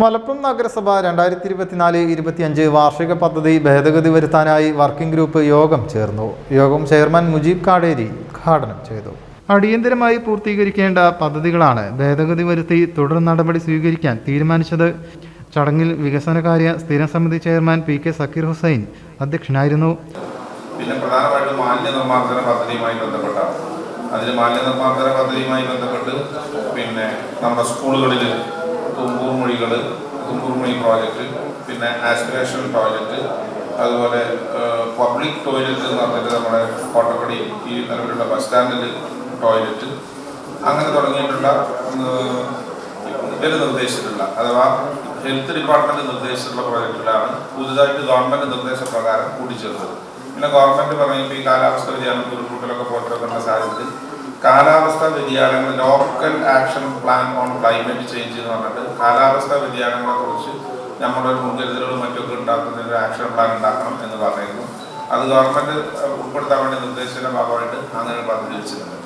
മലപ്പുറം നഗരസഭ രണ്ടായിരത്തി ഇരുപത്തിനാല് ഇരുപത്തിയഞ്ച് വാർഷിക പദ്ധതി ഭേദഗതി വരുത്താനായി വർക്കിംഗ് ഗ്രൂപ്പ് യോഗം ചേർന്നു. യോഗം ചെയർമാൻ മുജീബ് കാടേരി ഉദ്ഘാടനം ചെയ്തു. അടിയന്തരമായി പൂർത്തീകരിക്കേണ്ട പദ്ധതികളാണ് ഭേദഗതി വരുത്തി തുടർ നടപടി സ്വീകരിക്കാൻ തീരുമാനിച്ചത്. ചടങ്ങിൽ വികസനകാര്യ സ്ഥിരം സമിതി chairman P K Zakir Hussain അധ്യക്ഷനായിരുന്നു. പിന്നെ പ്രധാനമായിട്ടും മാലിന്യ നിർമ്മാർജന പദ്ധതിയുമായി ബന്ധപ്പെട്ട അതിൽ മാലിന്യ നിർമ്മാർജന പദ്ധതിയുമായി ബന്ധപ്പെട്ട് പിന്നെ നമ്മുടെ സ്കൂളുകളിൽ തുമ്പൂർ മൊഴികൾ പ്രോജക്റ്റ് പിന്നെ ആസ്പിറേഷൻ ടോയ്ലറ്റ് അതുപോലെ പബ്ലിക് ടോയ്ലറ്റ് എന്ന് പറഞ്ഞിട്ട് നമ്മുടെ കോട്ടപ്പടി ഈ നിലവിലുള്ള ബസ് സ്റ്റാൻഡിൽ ടോയ്ലറ്റ് അങ്ങനെ തുടങ്ങിയിട്ടുള്ള ഇവർ നിർദ്ദേശിച്ചിട്ടുള്ള അഥവാ ഹെൽത്ത് ഡിപ്പാർട്ട്മെന്റ് നിർദ്ദേശിച്ചിട്ടുള്ള പ്രോജക്റ്റിലാണ് പുതുതായിട്ട് ഗവൺമെന്റ് നിർദ്ദേശപ്രകാരം കൂട്ടിച്ചേർത്തത് പിന്നെ ഗവൺമെന്റ് പറയുമ്പോൾ ഈ കാലാവസ്ഥ വ്യതിയാനം ഉരുൾപൊട്ടലൊക്കെ പുറത്തിറക്കുന്ന സാഹചര്യത്തിൽ കാലാവസ്ഥ വ്യതിയാനങ്ങൾ local action plan on climate change എന്ന് പറഞ്ഞിട്ട് കാലാവസ്ഥാ വ്യതിയാനങ്ങളെ കുറിച്ച് നമ്മളൊരു മുൻകരുതലുകളും മറ്റൊക്കെ ഉണ്ടാക്കുന്ന ഒരു ആക്ഷൻ പ്ലാൻ ഉണ്ടാക്കണം എന്ന് പറഞ്ഞിരുന്നു. അത് ഗവൺമെന്റ് ഉൾപ്പെടുത്താൻ വേണ്ടി നിർദ്ദേശത്തിന്റെ ഭാഗമായിട്ട് അങ്ങനെ പദ്ധതി വെച്ചിട്ടുണ്ട്.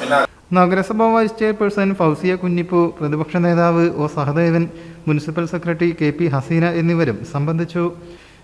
പിന്നെ നഗരസഭ വൈസ് ചെയർപേഴ്സൺ ഫൗസിയ കുഞ്ഞിപ്പു പ്രതിപക്ഷ നേതാവ് O Sahadevan municipal secretary K P Haseena എന്നിവരും സംബന്ധിച്ചു.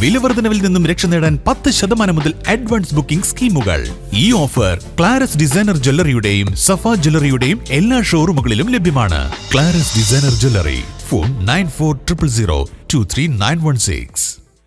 വിലവർദ്ധനവിൽ നിന്നും രക്ഷ നേടാൻ പത്ത് ശതമാനം മുതൽ അഡ്വാൻസ് ബുക്കിംഗ് സ്കീമുകൾ. ഈ ഓഫർ ക്ലാരസ് ഡിസൈനർ ജ്വല്ലറിയുടെയും സഫ ജ്വല്ലറിയുടെയും എല്ലാ ഷോറൂമുകളിലും ലഭ്യമാണ്. Claras designer jewellery phone nine four triple zero two three nine one six